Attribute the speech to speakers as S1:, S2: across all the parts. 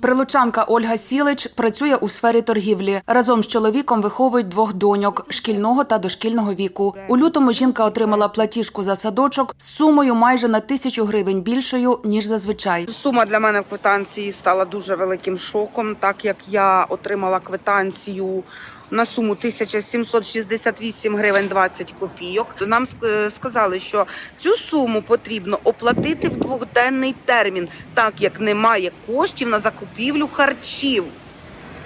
S1: Прилучанка Ольга Сілич працює у сфері торгівлі. Разом з чоловіком виховують двох доньок шкільного та дошкільного віку. У лютому жінка отримала платіжку за садочок з сумою майже на тисячу гривень більшою ніж зазвичай.
S2: Сума для мене в квитанції стала дуже великим шоком, так як я отримала квитанцію на суму 1768 гривень 20 копійок. Нам сказали, що цю суму потрібно оплатити в двохденний термін, так як немає коштів на закупівлю харчів.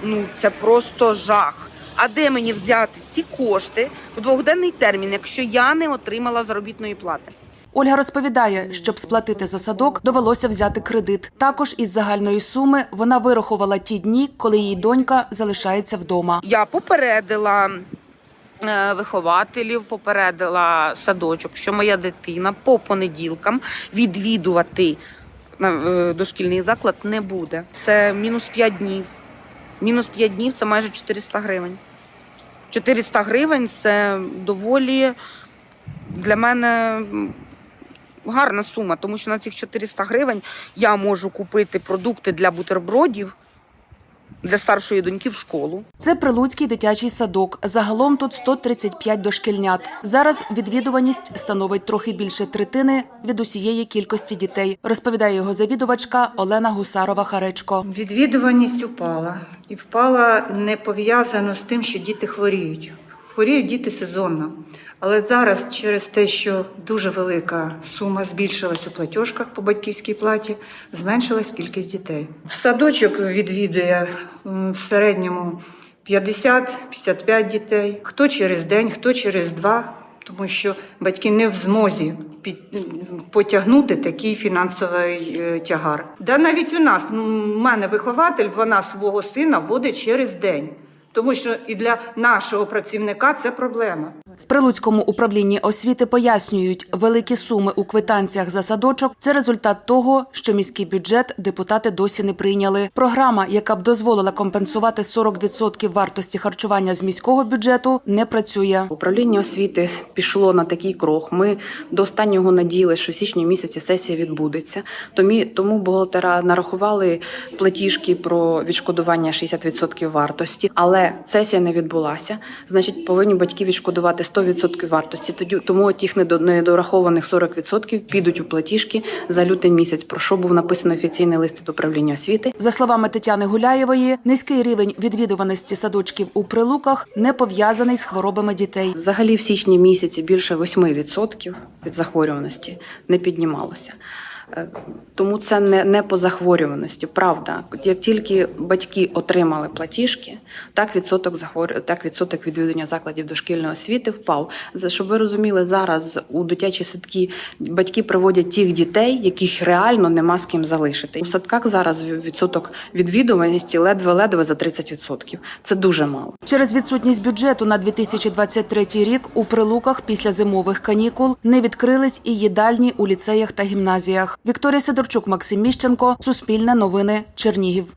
S2: Ну це просто жах. А де мені взяти ці кошти в двохденний термін, якщо я не отримала заробітної плати?
S1: Ольга розповідає, щоб сплатити за садок, довелося взяти кредит. Також із загальної суми вона вирахувала ті дні, коли її донька залишається вдома.
S2: Я попередила е, вихователів, попередила садочок, що моя дитина по понеділкам відвідувати е, дошкільний заклад не буде. Це мінус 5 днів. Мінус 5 днів це майже 400 гривень. 400 гривень це доволі для мене гарна сума, тому що на цих 400 гривень я можу купити продукти для бутербродів для старшої доньки в школу.
S1: Це прилуцький дитячий садок. Загалом тут 135 дошкільнят. Зараз відвідуваність становить трохи більше третини від усієї кількості дітей, розповідає його завідувачка Олена Гусарова-Харечко.
S3: Відвідуваність упала. І впала не пов'язано з тим, що діти хворіють. Хворіють діти сезонно. Але зараз, через те, що дуже велика сума збільшилась у платіжках по батьківській платі, зменшилась кількість дітей. Садочок відвідує в середньому 50-55 дітей. Хто через день, хто через два. Тому що батьки не в змозі потягнути такий фінансовий е, тягар. Да навіть у нас, у мене вихователь, вона свого сина водить через день. Тому що і для нашого працівника це проблема.
S1: В Прилуцькому управлінні освіти пояснюють, великі суми у квитанціях за садочок це результат того, що міський бюджет депутати досі не прийняли. Програма, яка б дозволила компенсувати 40% вартості харчування з міського бюджету, не працює.
S4: Управління освіти пішло на такий крок. Ми до останнього надіялися, що в січні місяці сесія відбудеться. Тому, тому бухгалтера нарахували платіжки про відшкодування 60% вартості, але сесія не відбулася. Значить, повинні батьки відшкодувати 100% вартості. Тоді тому недо- недорахованих 40% підуть у платіжки за лютий місяць. Про що був написаний офіційний лист від управління освіти.
S1: За словами Тетяни Гуляєвої, низький рівень відвідуваності садочків у прилуках не пов'язаний з хворобами дітей.
S4: Взагалі в січні місяці більше 8% від захворюваності не піднімалося. Е, Тому це не, не по захворюваності. Правда, як тільки батьки отримали платіжки, так відсоток захворю... так відсоток відвідування закладів дошкільної освіти впав. Щоб ви розуміли, зараз у дитячі садки батьки приводять тих дітей, яких реально нема з ким залишити. У садках зараз відсоток відвідуваності ледве-ледве за 30%. Це дуже мало.
S1: Через відсутність бюджету на 2023 рік у прилуках після зимових канікул не відкрились і їдальні у ліцеях та гімназіях. Вікторія Сидорчук, Максим Міщенко, Суспільне новини, Чернігів.